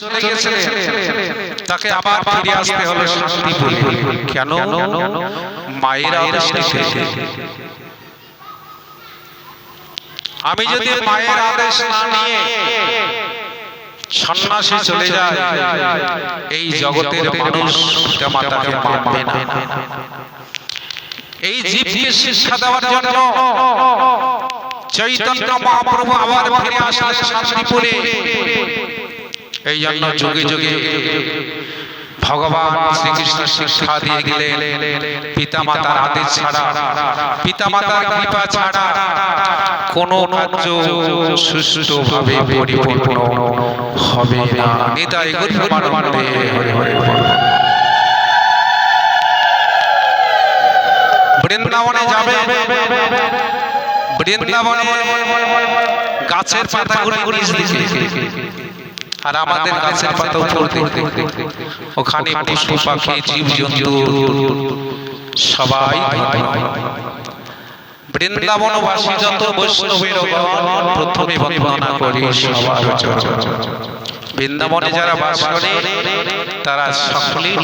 চলে তাকে আবার ফিরে আসতে হলো শান্তিপুরে। কেন? মায়ের আদেশ। আমি যদি মায়ের আদেশ না নিয়ে সন্ন্যাসী চলে যায় এই জগতের মানুষ মাতাকে মানবে না। এই জীবকে শিক্ষা দেওয়ার জন্য চৈতন্য মহাপ্রভু আবার ফিরে আসলেন শান্তিপুরে। এই জন্য যুগে যুগে ভগবান শ্রীকৃষ্ণ শিক্ষা দিয়ে গেলেন। পিতা মাতার আদেশ ছাড়া পিতা মাতার কৃপা ছাড়া কোন কার্য সুষ্ঠুভাবে পরিপূর্ণ হবে না। নিতাই গুরুমানন্দে হরে হরে হরে। বৃন্দাবনে যাবে। বৃন্দাবনে গাছের পাতাগুলো নিচ দিকে। আর আমাদের গাছের পাতা উপর ওখানে পশু পাখি জীব জন্তু সবাই। বৃন্দাবনবাসী যত বৈষ্ণবের প্রথমে বন্দনা করি সবার বৃন্দাবনে যারা বাস করে তারা সকলেই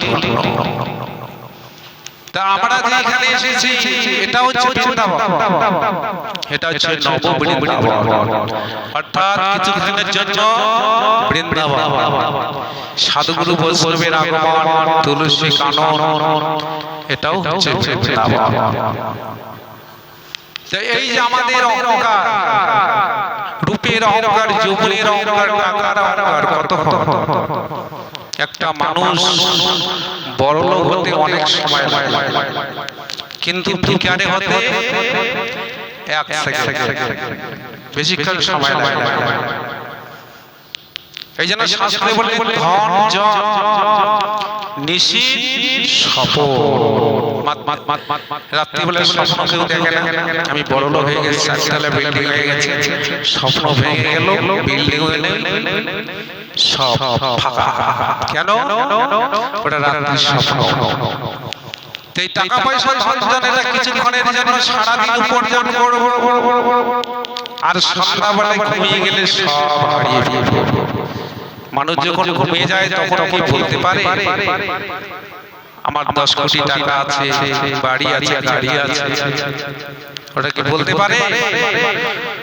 তা আমরা যে এখানে এসেছি এটা হচ্ছে বৃন্দাবন। এটা হচ্ছে নব বৃন্দাবন। অর্থাৎ কিছুক্ষণের জন্য বৃন্দাবন। সাধুগুরু বৈষ্ণবের আগমন তুলসী কানন। এটাও হচ্ছে বৃন্দাবন। এই যে আমাদের অহংকার রূপের অহংকার যৌবনের অহংকার টাকার অহংকার কত একটা মানুষ বড় লোক হতে অনেক সময় কিন্তু ভিকারে হতে এক সেকেন্ড বেশিক্ষণ সময় এই জন্য শাস্ত্রে বলে, ধন জন নিশি সপ রাত্রি বলে স্বপ্ন কেউ দেখে না। আমি বড় হয়ে গেছি, চারতলা বিল্ডিং হয়ে গেছে। স্বপ্ন ভেঙে গেল বিল্ডিং হয়ে সব ফাঁকা। কেন? ওটা রাত্রি স্বপ্ন এই টাকা পয়সা ধন জনেরা কিছুক্ষণের জন্য সারাদিন উপার্জন করব। আর সন্ধ্যাবেলায় ঘুমিয়ে গেলে সব হারিয়ে মানুষ যখন ঘুমিয়ে যায় তখন কি বলতে পারে? আমার দশ কোটি টাকা আছে বাড়ি আছে গাড়ি আছে। ওটা কি বলতে পারে?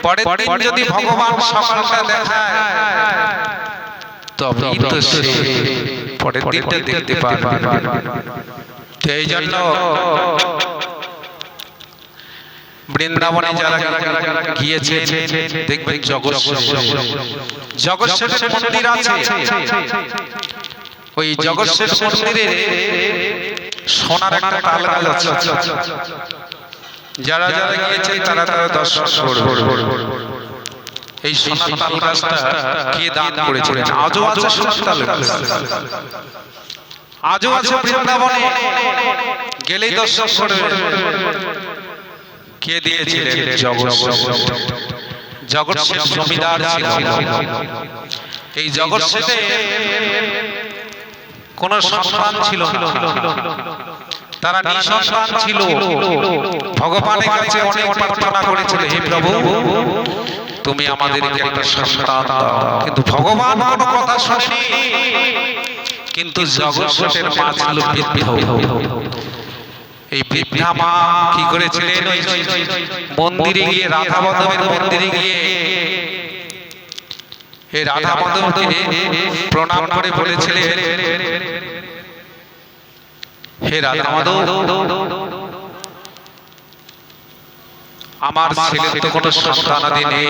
পরের দিন যদি ভগবান সকালটা দেখায় তবেই তো সে পরের দিনটা দেখতে পারবে। এই জন্য বৃন্দাবনে যারা গিয়েছে দেখবেন জগৎ জগৎ মন্দির আছে। ওই জগৎ মন্দিরে সোনার একটা তাল গাছ আছে। যারা যারা গিয়েছে তারা তারা দর্শন করবে। এই সোনার তাল গাছটা কে দান করেছিলেন? আজও আছে সোনার তাল গাছ আজও আছে বৃন্দাবনে। গেলেই দর্শন করবে কে দিয়েছিলেন? জগৎ জগৎ জমিদার ছিল। এই জগৎ শেঠে কোন সন্তান ছিল তারা নিঃসন্তান ছিল। ভগবানের কাছে অনেক প্রার্থনা করেছিল হে প্রভু। তুমি আমাদেরকে একটা সন্তান দাও। কিন্তু ভগবান কোনো কথা শোনেনি। কিন্তু জগৎ শেঠের মা ছিল এই বৃদ্ধা। মা কি করেছিলেন? মন্দিরে গিয়ে রাধা মাধবের মন্দিরে গিয়ে এই রাধা মাধবকে প্রণাম করে বলেছিলেন। হে রাধা মাধব আমার ছেলের তো কোনো সন্তানাদি নেই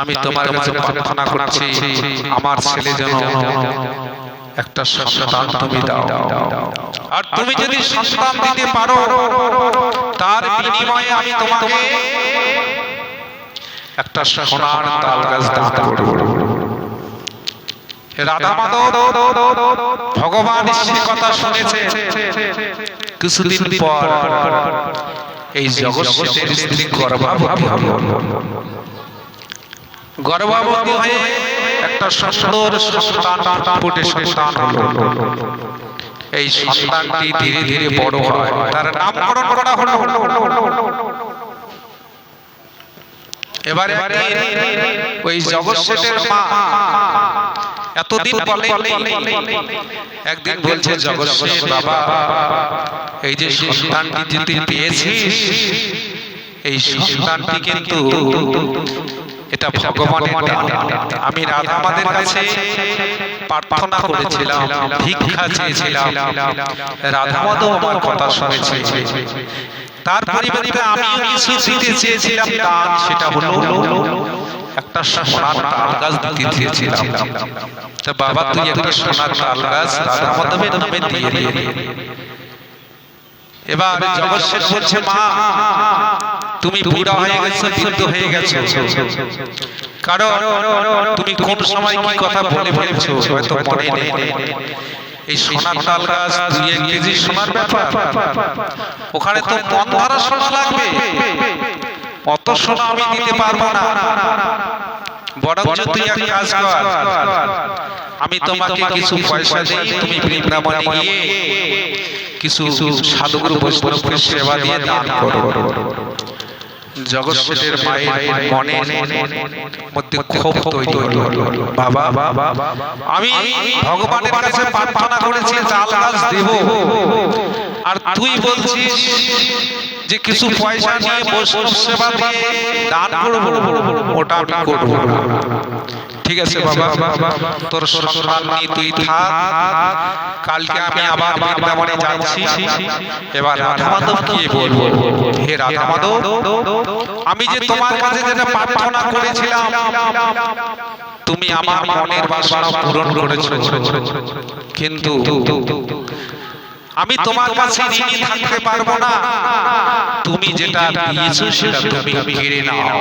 আমি তোমার কাছে প্রার্থনা করছি আমার ছেলে যেন একটা সন্তান তুমি দাও। আর তুমি যদি সন্তান দিতে পারো তার বিনিময়ে আমি তোমাকে একটা সোনার তাল গাছ দান করব। রাধা মাধব ভগবান সে কথা শুনেছে। কিছুদিন পর এই জগৎ স্ত্রী গর্ভাবতী হল গর্ভাবতী হয়ে একটা সুন্দর সন্তান ফুটে সন্তান হলো। এই সন্তানটি ধীরে ধীরে বড় হয়। তার নামকরণ করা হলো। এবারে ওই জগৎ মা। এতদিন বলে একদিন বলছে জগৎ বাবা। এই যে সন্তানটি যে তুই পেয়েছিস এই সন্তানটি কিন্তু এটা ভগবানের দান। আমি রাধা আমাদের কাছে প্রার্থনা করেছিলাম ভিক্ষা চেয়েছিলাম। রাধা মাধব আমার কথা শুনেছে। তার পরিবর্তে আমি কিছু দিতে চেয়েছিলাম দান সেটা হলো একটা সোনার তাল গাছ দিতে চেয়েছিলাম তা বাবা তুই একটা সোনার তাল গাছ মাধবের নামে দিয়ে দিয়ে এবার জগৎ শেষ বলছে মা তুমি বুড়া হয়ে গেছো বৃদ্ধ হয়ে গেছো। কারণ তুমি কোন সময় কি কথা বলে ফেলেছো? হয়তো মনে নেই। এই সোনার তাল গাছ দুই এক কেজি সোনার ব্যাপার। ওখানে তো মন ধরা সোনা লাগবে। অত সোনা আমি দিতে পারব না। বরঞ্চ তুই এক কাজ কর। আমি তোমাকে কিছু পয়সা দিই তুমি বৃন্দাবনে গিয়ে কিছু সাধুগুরু বৈষ্ণবকে সেবা দিয়ে দান করো। জগৎসের মায়ের মনে মধ্যে ক্ষোভ তৈরি হলো। বাবা আমি ভগবানের কাছে প্রার্থনা করেছি চাল গাছ দেব আর তুই বলছিস যে কিছু পয়সা নিয়ে বৈষ্ণব সেবা দিয়ে দান করব। ওটা আমি করব। ঠিক আছে বাবা। তোর সম্মান নিয়ে তুই থাক। কালকে আমি আবার বৃন্দাবনে যাচ্ছি। এবার রাধা মাধব কি বলব। হে রাধা মাধব আমি যে তোমার কাছে যেটা প্রার্থনা করেছিলাম তুমি আমার মনের বাসনা পূরণ করেছ। কিন্তু আমি তোমার কাছে ঋণী থাকতে পারব না। তুমি যেটা দিয়েছ সেটা তুমি ফিরে নাও।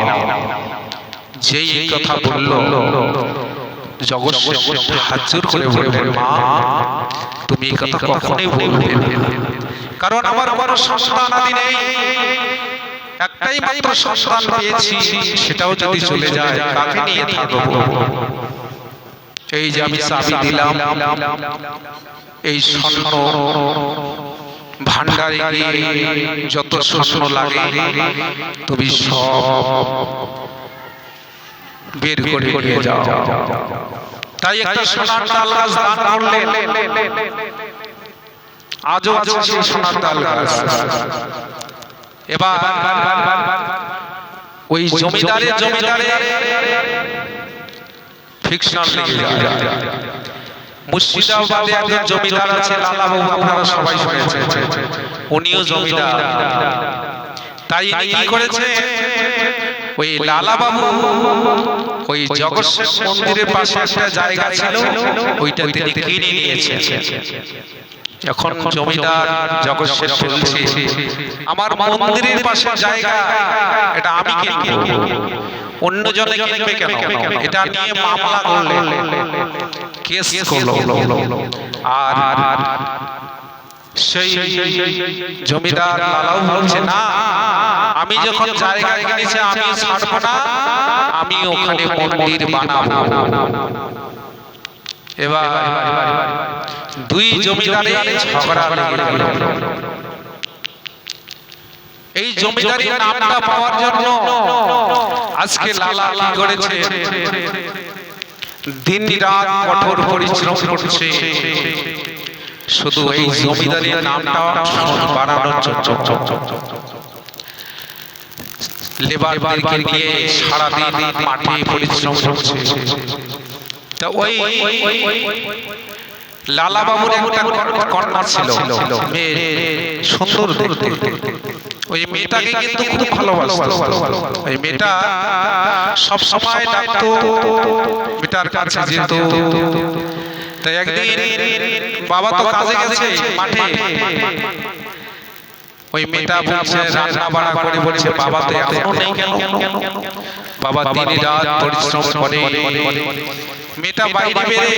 যেই এই কথা বলল জগৎ হাত জোর করে বললেন মা তুমি এই কথা কখনোই বলবে কারণ আমার বড় সন্তান আদি নেই। একটাই মাত্র সন্তান পেয়েছি সেটাও যদি চলে যায় কাকে নিয়ে থাকব। এই যে আমি চাবি দিলাম। এই স্বর্ণ ভান্ডারে যত স্বর্ণ লাগে তুমি সব বের করে নিয়ে যাও। তাই একটা সোনার তাল গাছ দান করলেন। আজও আছে সেই সোনার তাল গাছ। এবার ওই জমিদারে জমিদারে ফিকশন লেগে যায় মুর্শিদাবাদে একজন জমিদার আছে লালাবাবু আপনারা সবাই শুনেছেন। উনিও জমিদার। তাই ইনি কি করেছে ওই লালা ওই জগৎ মন্দিরের পাশে একটা জায়গা ছিল ওইটা তিনি কিনে নিয়েছেন এখন জমিদার জগৎ শেষ বলছে আমার মন্দিরের পাশে জায়গা এটা আমি কিনবো অন্য জনে কিনবে কেন? এটা নিয়ে মামলা করলে কেস করল আর সেই জমিদার লালাও বলছে না আমি যখন জায়গা কিনেছি আমি ছাড়বো না। আমি ওখানে মন্দির বানাবো। এবার দুই জমিদারে ঝগড়া এই জমিদারির নামটা পাওয়ার জন্য আজকে লালা কি করেছে? দিন রাত কঠোর পরিশ্রম করছে। শুধু এই জমিদারির নামটা বাড়ানোর জন্য। লেবারদেরকে নিয়ে সারাদিন মাঠে পরিশ্রম করছে। তা ওই লালা বাবুর একটা কন্যা ছিল। সুন্দর দেখতে। ওই মেয়েটাকে কিন্তু খুব ভালোবাসতো। ওই মেয়েটা সব সময় ডাকতো, মেয়েটার কাছে যেত তাই একদিন বাবা তো কাজে গেছে মাঠে। ওই মেয়েটা বলছে রান্না বাড়া করে, বলছে, বাবা তো এখনও নেই কেন? বাবা দিনে রাত পরিশ্রম করে। মেয়েটা বাইরে বেরে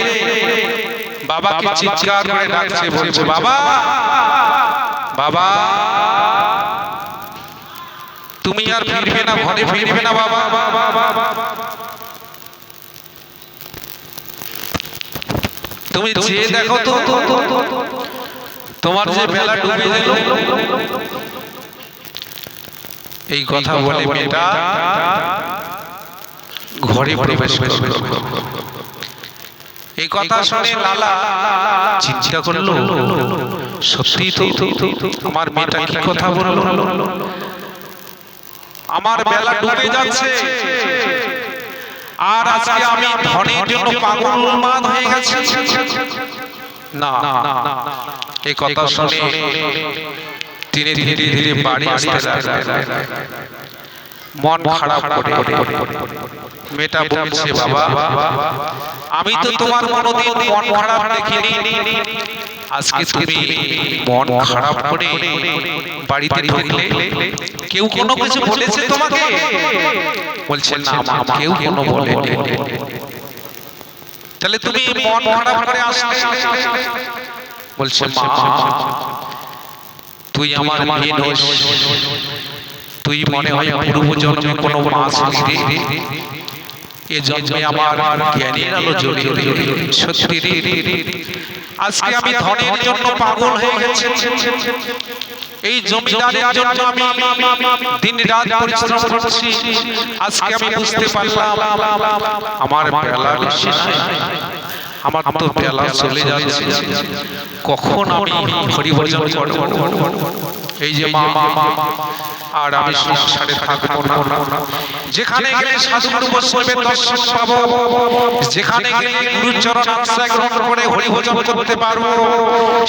বাবাকে চিৎকার করে ডাকছে, বলছে, বাবা বাবা আর ফিরবে না ঘরে ফিরবে না বাবা। তুমি যে দেখো তো তোমার যে বেলা ডুবে গেল। এই কথা বলে মেয়েটা ঘরে প্রবেশ এই কথা শুনে লালা চিন্তা করল। সত্যি তো আমার মেয়েটা কি কথা বলল? আমার বেলা ডুবে যাচ্ছে আর আজকে আমি ধনের জন্য পাগল উন্মাদ হয়ে গেছি না এই কথা শুনে তিনি ধীরে ধীরে বাড়ি আসতে লাগলেন। মন খারাপ করে। মেয়েটা বলছে বাবা আমি তো তোমার কোনোদিন মন খারাপ দেখিনি। আজকে তুমি মন খারাপ করে বাড়িতে ঢুকলে কেউ কোনো কিছু বলেছে তোমাকে? বলছে না মা কেউ কোনো বলেনি। তাহলে তুমি মন খারাপ করে আসলে বলছে মা তুই আমার নস তুই মনে হয় পূর্ব জন্মে কোনো মাছ রে এ জন্মে আমার জ্ঞানের আলো রে সত্যি আজকে আমি ধনের জন্য পাগল হয়ে গেছি। এই জমিদারের জন্য আমি দিন রাত পরিশ্রম করছি। আজকে আমি বুঝতে পারলাম আমার বেলা শেষ আমার তো বেলা চলে যাচ্ছে। কখন আমি হরিভজন করব? এই যে মা মা মা, আর আমি সংসারে থাকব না। যেখানে গেলে সাধুর বৈষ্ণবের দর্শন পাবো, যেখানে গেলে গুরুচরণ আশ্রয় গ্রহণ করে হরিভজন করতে পারব,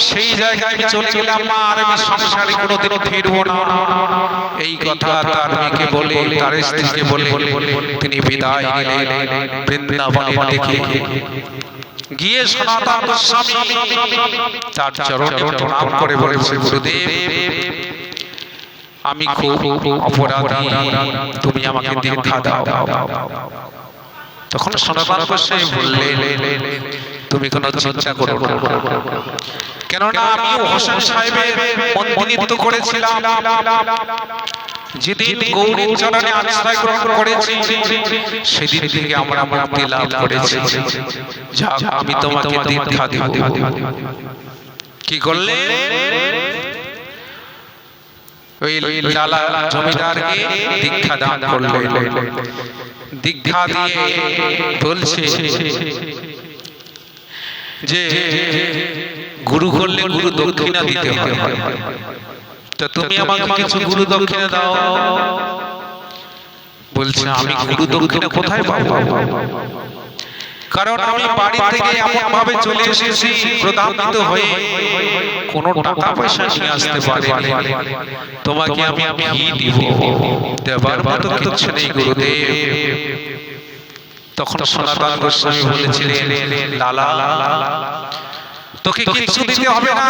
সেই জায়গায় আমি চলে গেলাম মা, আর আমি সংসারে কোনোদিন ফিরবো না। এই কথা তার মেয়েকে বলে, তার স্ত্রীকে বলে তিনি বিদায় নিলেন। বৃন্দাবনে ডেকে গিয়ে সনাতন গোস্বামী তার চরণে প্রণাম করে বলেছে গুরুদেব আমি খুব অপরাধী। তুমি আমাকে দীক্ষা দাও। তখন সনাতন গোস্বামী বললেন তুমি কোনো চিন্তা করো কেননা আমি হোসেন সাহেবের মন্দিরিত করেছিলাম। যেদিন গৌরীর চরণে আশ্রয় গ্রহণ করেছি, সেদিন থেকে আমরা মুক্তি লাভ করেছি। যাক, আমি তোমাকে দীক্ষা দেব কি করলে? ওই লালা জমিদারকে দীক্ষা দান করলে। দীক্ষা দিয়ে বলছে যে, গুরু করলে গুরু দক্ষিণা দিতে হয়। তা তুমি আমাকে কিছু গুরু দক্ষিণা দাও। বলছে আমি গুরু দক্ষিণা কোথায় পাবো? কারণ আমি বাড়ি থেকে এমন ভাবে চলে এসেছি প্রতাপিত হয়ে কোনো টাকা পয়সা নিয়ে আসতে পারি তোমাকে আমি আমি কি দিব। দেবার মতো কিছু নেই গুরুদেব। তখন সনাতন গোস্বামী বলেছিলেন লালা তোকে কিছু দিতে হবে না।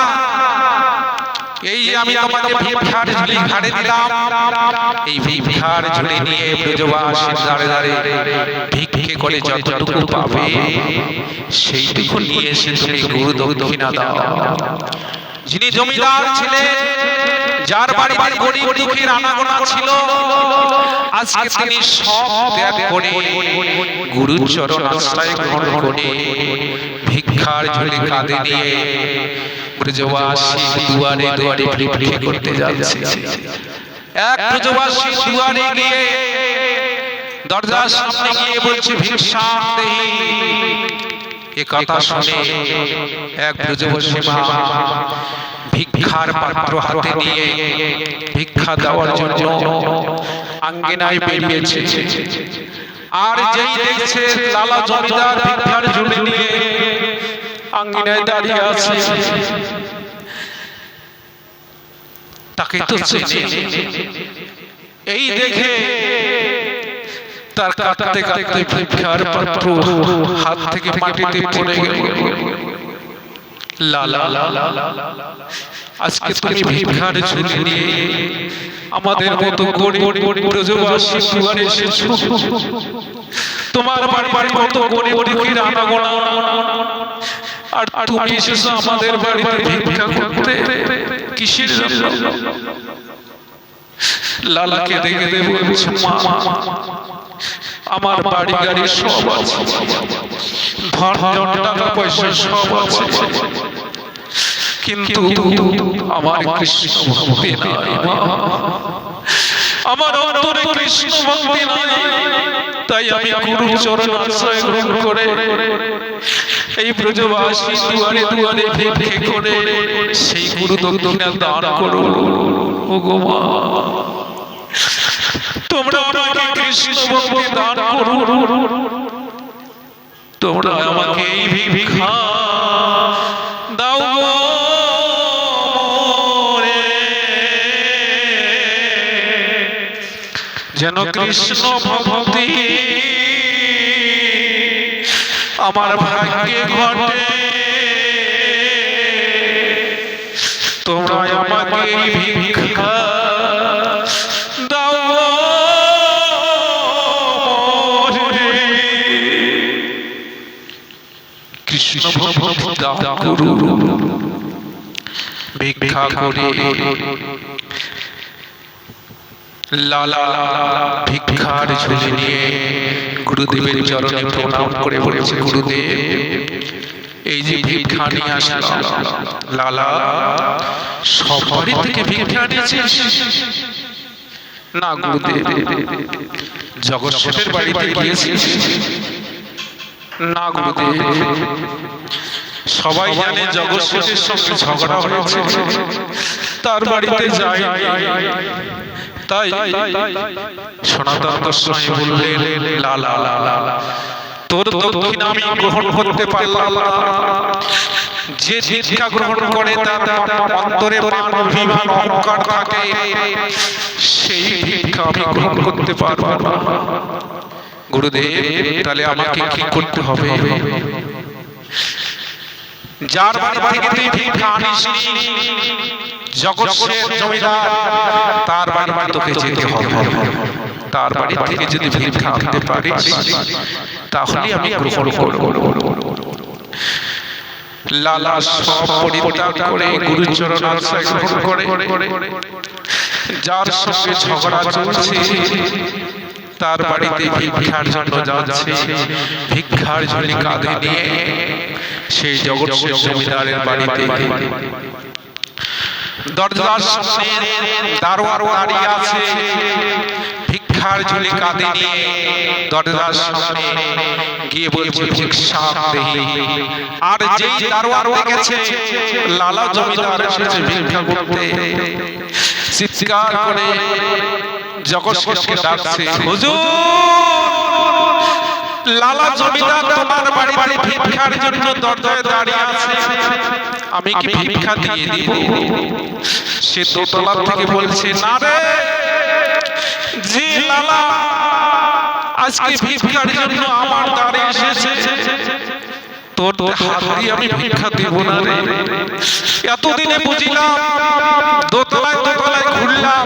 এই যে আমি তোমাকে ভিক্ষার ঝুলি ঘাড়ে দিলাম, এই ভিক্ষার ঝুলি নিয়ে ব্রজবাসীর দাঁড়ে দাঁড়ে ভিক্ষে করে যতটুকু পাবে, সেইটুকু নিয়ে এসে তুমি গুরু দক্ষিণা দাও। যিনি জমিদার ছিলেন, যার বাড়ি বাড়ি গরিব দুঃখীর আনাগোনা ছিল, আজকে তিনি সব ত্যাগ করে গুরুর চরণ আশ্রয় গ্রহণ করে ভিক্ষার ঝুলি কাঁধে নিয়ে দরজার সামনে গিয়ে বলছে ভিক্ষা এ কথা শুনে এক ব্রজবাসী মা ভিক্ষার পাত্র হাতে নিয়ে ভিক্ষা দেওয়ার জন্য আঙ্গিনায় বেরিয়েছে। আর যেই দেখছে, লালা জমিদার ভিক্ষার ঝুলি নিয়ে আঙ্গিনায় দাঁড়িয়ে আছে। তাকে তো এই দেখে তার কাটতে কাটতে ভিক্ষার পাত্র হাত থেকে মাটিতে পড়ে গেল। লালা আজকে তুমি ভিক্ষার ঝুলি নিয়ে আমাদের মতো গরিব ব্রজবাসী দুয়ারে এসেছ। তোমার বাড়ির মতো গরিব দুঃখীর আনাগোনা। আর তুমি এসেছ আমাদের বাড়িতে ভিক্ষা করতে। কিসের জন্য? লালাকে দেখে দেবো মা আমার বাড়ি গাড়ি সব আছে। ধন টাকা পয়সা সব আছে। কিন্তু আমার কৃষ্ণ ভক্তি নাই। আমার অন্তরে কৃষ্ণ ভক্তি নাই। তাই আমি গুরু চরণ আশ্রয় গ্রহণ করে এই ব্রজবাসী দুয়ারে দুয়ারে ভিক্ষে করে সেই গুরু দক্ষিণা দান করো। ও গো মা। তোমরা আমাকে কৃষ্ণ ভক্তি দান করো। তোমরা আমাকে এই ভিক্ষা দাও যেন কৃষ্ণ ভক্তি আমার ভাগ্যে ঘটে। তোমরা আমাকে ভিক্ষা। কৃষ্ণ করে। লালা ভিক্ষার ঝুলি নিয়ে। গুরুদেবের চরণে প্রণাম করে বলেছে, গুরুদেব, এই যে ভিক্ষা নিয়ে আসলাম, লালা সব বাড়ি থেকে ভিক্ষা নিয়েছিস? না, গুরুদেব জগৎ শেঠের বাড়িতে গিয়েছিস না, গুরুদেব, সবাই জানে জগৎ শেঠের সঙ্গে ঝগড়া হয়েছে, তার বাড়িতে যাই। তাই সনাতন গোস্বামী বললেন লালা লালা তোর দক্ষিণ আমি গ্রহণ করতে পারলাম। যে দীক্ষা গ্রহণ করে তার অন্তরে অভিমান, অহংকার থাকে, সেই দীক্ষা আমি গ্রহণ করতে পারব না গুরুদেব, তাহলে আমাকে কি করতে হবে যার বাড়ি থেকে ভিক্ষা আনিস জগৎ জমিদার। তার বাড়ি তোকে যেতে হবে। তার বাড়ি থেকে যদি ভিক্ষা আনতে পারিস তাহলে আমি গ্রহণ করব। লালা সব পরিত্যাগ করে গুরুচরণ আশ্রয় গ্রহণ করে। যার সঙ্গে ঝগড়া চলছে তার বাড়িতে ভিক্ষার জন্য যাচ্ছে। ভিক্ষার ঝুলি কাঁধে নিয়ে সেই জগৎ জমিদারের বাড়িতে দরজার দারোয়ার দাঁড়িয়ে আছে। ভিক্ষার ঝুলি নিয়ে দরজার সামনে গিয়ে বলছে, ভিক্ষা দেহি। আর যেই দারোয়ার দেখেছে, লালা জমিদার এসেছে ভিক্ষা করতে। চিৎকার করে জগৎকে ডাকছে, হুজুর, লালা জমিদার তোমার বাড়ি বাড়ি ভিক্ষার জন্য দরজায় দাঁড়িয়ে আছে। আমি কি ভিক্ষা দিয়ে দিব? সে দোতলা থেকে বলছে না রে! জি লালা। আজকে ভিক্ষার জন্য আমার দ্বারে এসেছে। তোর হাত দিয়ে আমি ভিক্ষা দিব না রে। এতদিনে বুঝিলাম দোতলায় দোতলায় ঘুরলাম।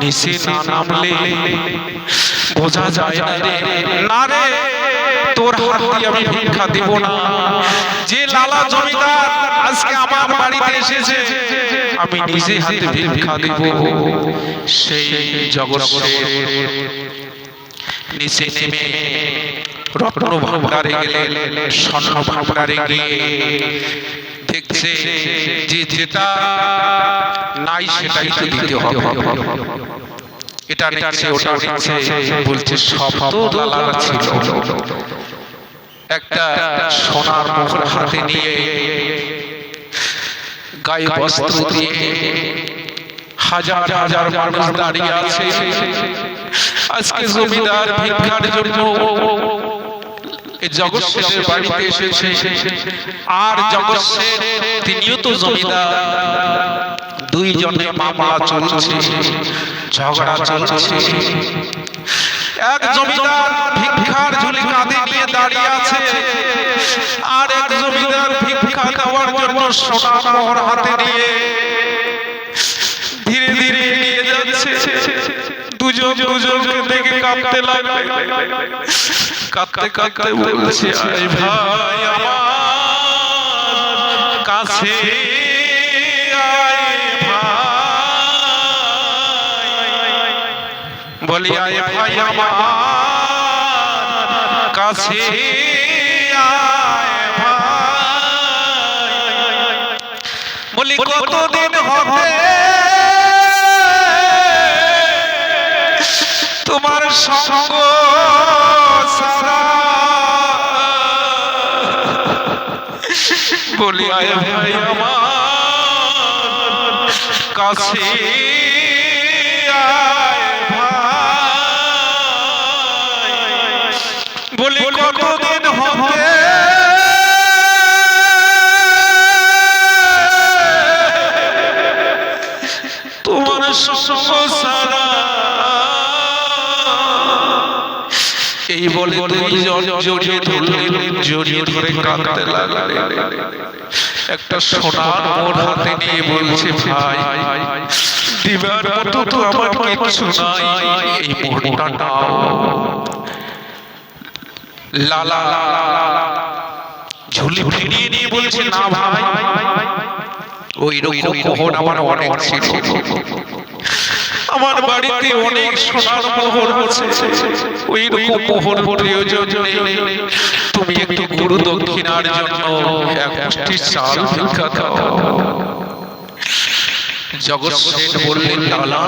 নিচে না নামলে বোঝা যায় না রে। না রে। তোর হাত দিয়ে আমি ভিক্ষা দিব না। যে লালা জমিদার এসেছে। আমি নিজে হাতে ভিক্ষা দিব। সেই জগৎ নিচে নেমে রত্ন গেলে স্বর্ণ গিয়ে দেখছে যে যেটা নাই সেটাই তো দিতে হবে। এটা নিচ্ছে ওটা নিচ্ছে বলছে সব তো লালা ছিল। একটা সোনার মোহর হাতে নিয়ে গায়ে বস্ত্র দিয়ে হাজার হাজার মানুষ দাঁড়িয়ে আছে। আজকে জমিদার ভিক্ষার জন্য জগৎ শেষের বাড়িতে এসেছে। আর জগৎ তিনিও তো জমিদার। দুইজনে মামলা চলছে। ঝগড়া চলছে। এক জমিদার ভিক্ষার ঝুলি কাঁধে নিয়ে দাঁড়িয়ে আছে। আর এক জমিদার ভিক্ষা দেওয়ার জন্য সোনা মোহর হাতে নিয়ে। ধীরে ধীরে এগিয়ে যাচ্ছে। দুজন কাছে বলি ভাই, আমার কাছে কতদিন হবে? তোমার সঙ্গ বলি ভাই আমার কাছে জড়িয়ে ধরলেন জড়িয়ে ধরে কাঁদতে লাগলেন একটা সোনার মোড় হাতে নিয়ে বলছে ভাই দিবার মতো তো আমার কিচ্ছু নাই এই মোড়টা নাও লালা ঝুলি ফিরিয়ে নিয়ে বলছে না ভাই ওই রকম আমার অনেক ছিল আমার বাড়িতে অনেক সোনার মোহর আছে ওই রকম মোহর প্রয়োজন নেই। তুমি একটু গুরু দক্ষিণার জন্য এক মুষ্টি চাল ভিক্ষা দাও। জগৎ সেন বললেন লালা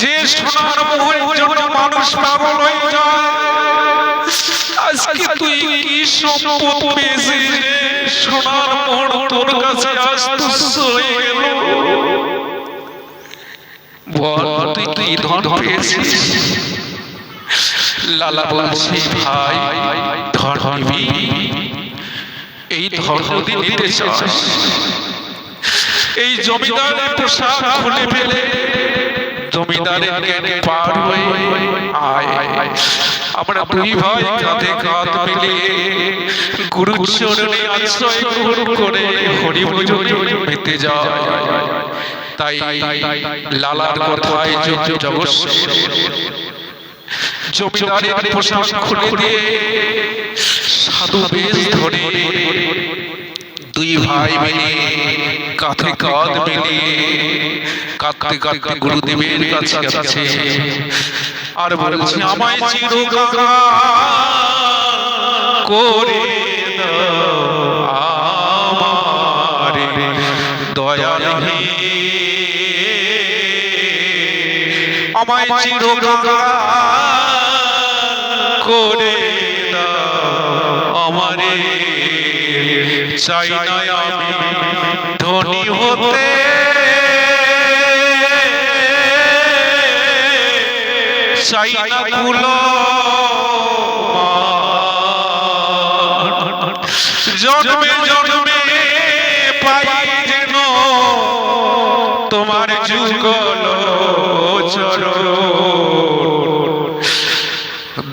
যে সোনার মোহরের জন্য মানুষ পাগল হয়ে যায় আজকে তুই কি সম্পদ পেয়েছিস সোনার মোহর তোর কাছে আজ তুচ্ছ হয়ে গেল। বল ধন পেয়েছিস। লালা বলছি ভাই নিবি। এই চাস, এই জমিদারের পোশাক খুলে ফেলে, জমিদারের জ্ঞানে পার হয়ে আয়। আমরা দুই ভাই কাঁধে কাঁধ মিলিয়ে গুরুর চরণে আশ্রয় গ্রহণ করে হরি ভজন যায় তাই লালার কথায় জমিদারের পোশাক খুলে দিয়ে সাধু বেশ ধরে। দুই ভাই মিলে কাঁধে কাঁধ মিলিয়ে কাঁদতে কাঁদতে গুরুদেবের কাছে আছে আর বলছে আমায় চিরকাল করে আমায় চিরকাল করে আমারে চাই আমি ধনী হতে। চাই না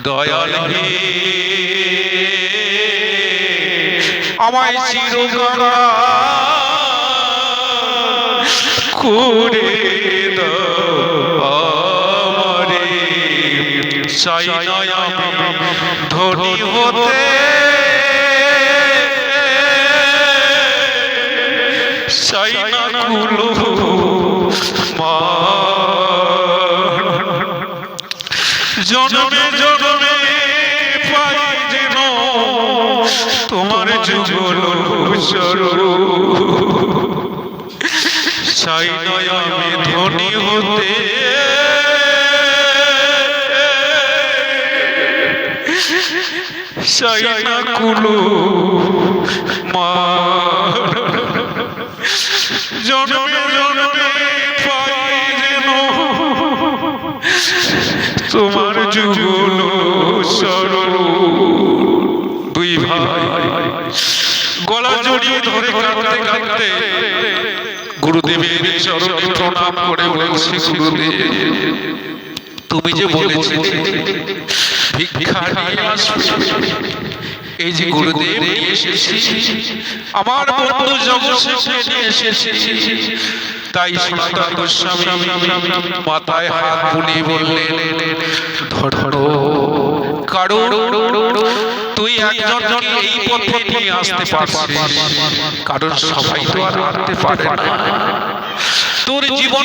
দয়াল হে। আমায় চিরকাল করে দাও আমারে। চাই না আমি ধনী হতে। চাই নয় ধনী হতে কুলো মা পাই তোমার যুগল সরল দুই ভাই গলা জড়িয়ে ধরে কাঁদতে কাঁদতে গুরুদেবের চরণে প্রণাম করে বলছি গুরুদেব তুমি যে বলেছিলে ভিক্ষা নিয়ে আসবে এই যে গুরুদেব আমার বন্ধু জগৎকে তাই সনাতন গোস্বামী মাথায় হাত বুলিয়ে বললেন ধরো কারণ এই পথে আসতে পারছিস কারণ সবাই তো আর আনতে তোর জীবন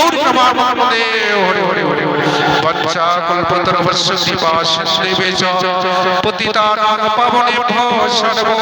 গৌর প্রমানন্দে হরে হরে হরে পতিতানাং পাবনে ভো বৈষ্ণবে